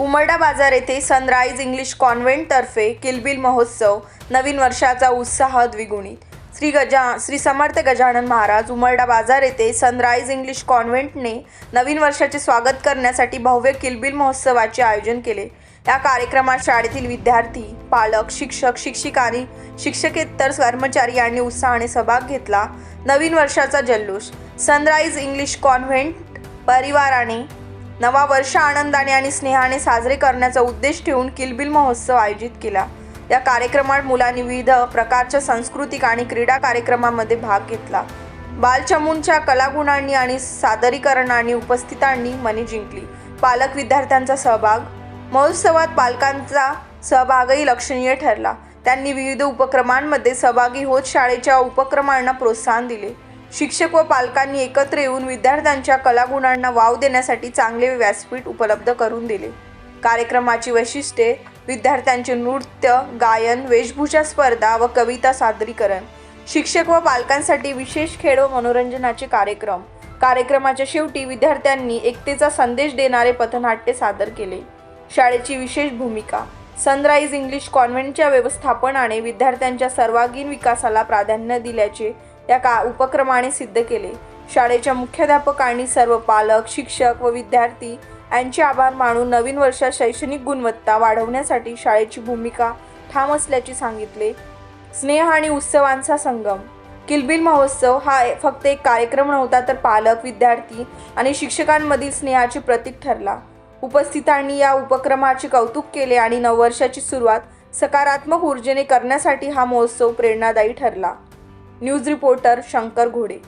उमरडा बाजार येथे sunrise English कॉन्व्हेंटतर्फे किलबिल महोत्सव नवीन वर्षाचा उत्साह द्विगुणित. श्री गजा श्री समर्थ गजानन महाराज उमरडा बाजार येथे सनराईज इंग्लिश कॉन्व्हेंटने नवीन वर्षाचे स्वागत करण्यासाठी भव्य किलबिल महोत्सवाचे आयोजन केले. या कार्यक्रमात शाळेतील विद्यार्थी पालक शिक्षक शिक्षिका आणि शिक्षकेतर कर्मचारी यांनी उत्साहाने सहभाग घेतला. नवीन वर्षाचा जल्लोष. सनराईज इंग्लिश कॉन्व्हेंट परिवाराने नवा वर्ष आनंदाने आणि स्नेहाने साजरे करण्याचा उद्देश ठेवून किलबिल महोत्सव आयोजित केला. या कार्यक्रमात मुलांनी विविध प्रकारच्या सांस्कृतिक आणि क्रीडा कार्यक्रमामध्ये भाग घेतला. बालचमूंच्या कलागुणांनी आणि सादरीकरणांनी उपस्थितांनी मने जिंकली. पालक विद्यार्थ्यांचा सहभाग. महोत्सवात पालकांचा सहभागही लक्षणीय ठरला. त्यांनी विविध उपक्रमांमध्ये सहभागी होत शाळेच्या उपक्रमांना प्रोत्साहन दिले. शिक्षक व पालकांनी एकत्र येऊन विद्यार्थ्यांच्या कलागुणांना वाव देण्यासाठी चांगले व्यासपीठ उपलब्ध करून दिले. कार्यक्रमाची वैशिष्ट्ये विद्यार्थ्यांचे नृत्य गायन वेशभूषा स्पर्धा व कविता सादरीकरण. शिक्षक व पालकांसाठी विशेष खेळ व मनोरंजनाचे कार्यक्रम. कार्यक्रमाच्या शेवटी विद्यार्थ्यांनी एकतेचा संदेश देणारे पथनाट्य सादर केले. शाळेची विशेष भूमिका. सनराईज इंग्लिश कॉन्व्हेंटच्या व्यवस्थापनाने विद्यार्थ्यांच्या सर्वांगीण विकासाला प्राधान्य दिल्याचे या का उपक्रमाने सिद्ध केले. शाळेच्या मुख्याध्यापकांनी सर्व पालक शिक्षक व विद्यार्थी यांचे आभार मानून नवीन वर्षात शैक्षणिक गुणवत्ता वाढवण्यासाठी शाळेची भूमिका ठाम असल्याचे सांगितले. स्नेह आणि उत्सवांचा संगम. किलबिल महोत्सव हा फक्त एक कार्यक्रम नव्हता तर पालक विद्यार्थी आणि शिक्षकांमधील स्नेहाचे प्रतीक ठरला. उपस्थितांनी या उपक्रमाचे कौतुक केले आणि नववर्षाची सुरुवात सकारात्मक ऊर्जेने करण्यासाठी हा महोत्सव प्रेरणादायी ठरला. न्यूज रिपोर्टर शंकर घोडे.